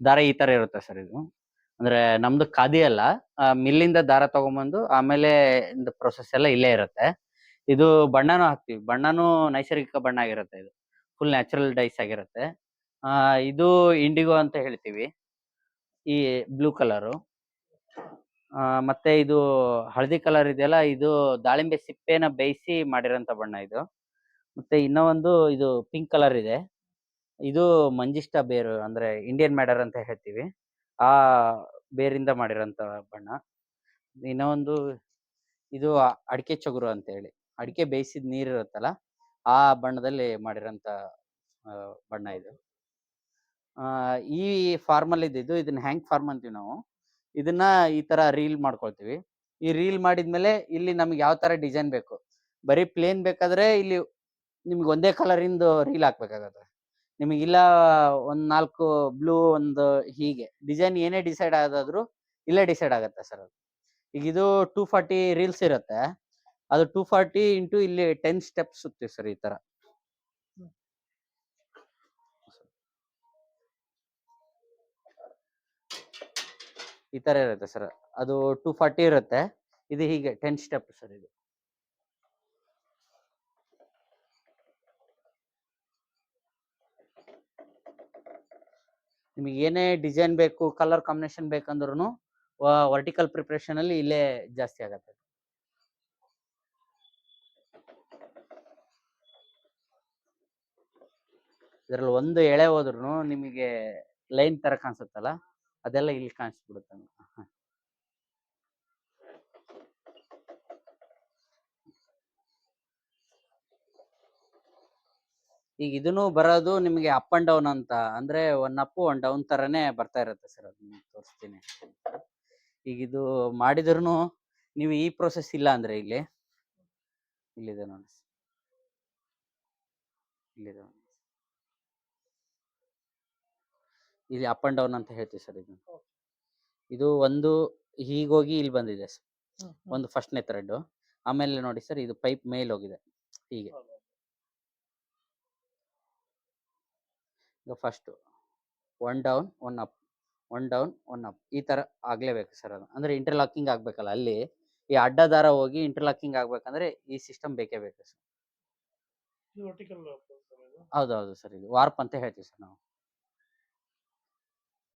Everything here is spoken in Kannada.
ದಾರ ಈ ತರ ಇರುತ್ತೆ ಸರ್ ಇದು. ಅಂದ್ರೆ ನಮ್ದು ಖಾದಿ ಅಲ್ಲ. ಮಿಲ್ಲಿಂದ ದಾರ ತಗೊಂಬಂದು ಆಮೇಲೆ ಪ್ರೊಸೆಸ್ ಎಲ್ಲ ಇಲ್ಲೇ ಇರುತ್ತೆ. ಇದು ಬಣ್ಣನೂ ಹಾಕ್ತಿವಿ. ಬಣ್ಣನೂ ನೈಸರ್ಗಿಕ ಬಣ್ಣ ಆಗಿರುತ್ತೆ ಇದು. ಫುಲ್ ನ್ಯಾಚುರಲ್ ಡೈಸ್ ಆಗಿರುತ್ತೆ. ಆ, ಇದು ಇಂಡಿಗೋ ಅಂತ ಹೇಳ್ತೀವಿ. ಈ ಬ್ಲೂ ಕಲರು ಮತ್ತೆ ಇದು ಹಳದಿ ಕಲರ್ ಇದೆಯಲ್ಲ, ಇದು ದಾಳಿಂಬೆ ಸಿಪ್ಪೆನ ಬೇಯಿಸಿ ಮಾಡಿರೋಂಥ ಬಣ್ಣ ಇದು. ಮತ್ತೆ ಇನ್ನೊಂದು ಇದು ಪಿಂಕ್ ಕಲರ್ ಇದೆ. ಇದು ಮಂಜಿಷ್ಟ ಬೇರು ಅಂದ್ರೆ ಇಂಡಿಯನ್ ಮ್ಯಾಡರ್ ಅಂತ ಹೇಳ್ತೀವಿ. ಆ ಬೇರಿಂದ ಮಾಡಿರೋಂಥ ಬಣ್ಣ. ಇನ್ನೊಂದು ಇದು ಅಡಿಕೆ ಚಗುರು ಅಂತ ಹೇಳಿ. ಅಡಿಕೆ ಬೇಯಿಸಿದ ನೀರ್ ಇರುತ್ತಲ್ಲ, ಆ ಬಣ್ಣದಲ್ಲಿ ಮಾಡಿರೋಂಥ ಬಣ್ಣ ಇದು. ಆ, ಈ ಫಾರ್ಮಲ್ ಇದ್ದಿದ್ದು ಇದನ್ನ ಹ್ಯಾಂಗ್ ಫಾರ್ಮ್ ಅಂತೀವಿ ನಾವು. ಇದನ್ನ ಈ ತರ ರೀಲ್ ಮಾಡ್ಕೊಳ್ತೀವಿ. ಈ ರೀಲ್ ಮಾಡಿದ್ಮೇಲೆ ಇಲ್ಲಿ ನಮ್ಗೆ ಯಾವ ತರ ಡಿಸೈನ್ ಬೇಕು? ಬರೀ ಪ್ಲೇನ್ ಬೇಕಾದ್ರೆ ಇಲ್ಲಿ ನಿಮ್ಗೆ ಒಂದೇ ಕಲರಿಂದು ರೀಲ್ ಹಾಕ್ಬೇಕಾಗತ್ತೆ. ನಿಮಗೆ ಇಲ್ಲ ಒಂದ್ ನಾಲ್ಕು ಬ್ಲೂ ಒಂದು ಹೀಗೆ. ಡಿಸೈನ್ ಏನೇ ಡಿಸೈಡ್ ಆದಾದ್ರು ಇಲ್ಲೇ ಡಿಸೈಡ್ ಆಗುತ್ತೆ ಸರ್ ಅದು. ಈಗ ಇದು ಟೂ ಫಾರ್ಟಿ ರೀಲ್ಸ್ ಇರುತ್ತೆ. ಅದು ಟೂ ಫಾರ್ಟಿ ಇಂಟು ಇಲ್ಲಿ ಟೆನ್ ಸ್ಟೆಪ್ಸ್ ಸುತ್ತೀವಿ ಸರ್ ಈ ತರ. ಈ ತರ ಇರುತ್ತೆ ಸರ್. ಅದು ಟೂ ಫಾರ್ಟಿ ಇರುತ್ತೆ. ಇದು ಹೀಗೆ ಟೆನ್ ಸ್ಟೆಪ್ ಸರ್ ಇದು. ನಿಮಗೆ ಏನೇ ಡಿಸೈನ್ ಬೇಕು ಕಲರ್ ಕಾಂಬಿನೇಷನ್ ಬೇಕಂದ್ರೂ ವರ್ಟಿಕಲ್ ಪ್ರಿಪ್ರೇಷನ್ ಅಲ್ಲಿ ಇಲ್ಲೇ ಜಾಸ್ತಿ ಆಗತ್ತೆ. ಇದರಲ್ಲಿ ಒಂದು ಎಳೆ ಹೋದ್ರು ನಿಮಗೆ ಲೈನ್ ತರ ಕಾಣಿಸುತ್ತಲ್ಲ, ಅದೆಲ್ಲ ಇಲ್ಲಿ ಕಾಣಿಸ್ಬಿಡುತ್ತೆ. ಈಗ ಇದನ್ನು ಬರೋದು ನಿಮಗೆ ಅಪ್ ಅಂಡ್ ಡೌನ್ ಅಂತ. ಅಂದ್ರೆ ಒನ್ ಅಪ್ ಒನ್ ಡೌನ್ ತರನೇ ಬರ್ತಾ ಇರುತ್ತೆ ಸರ್ ಅದನ್ನ ತೋರಿಸ್ತೀನಿ. ಈಗ ಇದು ಮಾಡಿದ್ರು ನೀವು ಈ ಪ್ರೊಸೆಸ್ ಇಲ್ಲ ಅಂದ್ರೆ ಇಲ್ಲಿ. ಇಲ್ಲಿದೆ ನೋಡಿ ಇಲ್ಲಿದೆ. ಇಲ್ಲಿ ಅಪ್ ಅಂಡ್ ಡೌನ್ ಅಂತ ಹೇಳ್ತೀವಿ ಸರ್ ಇದು ಇದು ಒಂದು ಹೀಗೋಗಿ ಇಲ್ಲಿ ಬಂದಿದೆ ಸರ್ ಒಂದು ಫಸ್ಟ್ನೇ ಥ್ರೆಡ್ ಆಮೇಲೆ ನೋಡಿ ಸರ್ ಇದು ಪೈಪ್ ಮೇಲ್ ಹೋಗಿದೆ. ಹೀಗೆ. ಈಗ first one down one up one down one up ಈ ತರ ಆಗಲೇಬೇಕು ಸರ್ ಅದು. ಅಂದ್ರೆ ಇಂಟರ್ಲಾಕಿಂಗ್ ಆಗಬೇಕಲ್ಲ ಅಲ್ಲಿ. ಈ ಅಡ್ಡ ದಾರ ಹೋಗಿ ಇಂಟರ್ಲಾಕಿಂಗ್ ಆಗಬೇಕಂದ್ರೆ ಈ ಸಿಸ್ಟಮ್ ಬೇಕೇ ಬೇಕು ಸರ್ ಹೌದೌದು ಸರ್ ಇದು. ವಾರ್ಪ್ ಅಂತ ಹೇಳ್ತೀವಿ ಸರ್ ನಾವು.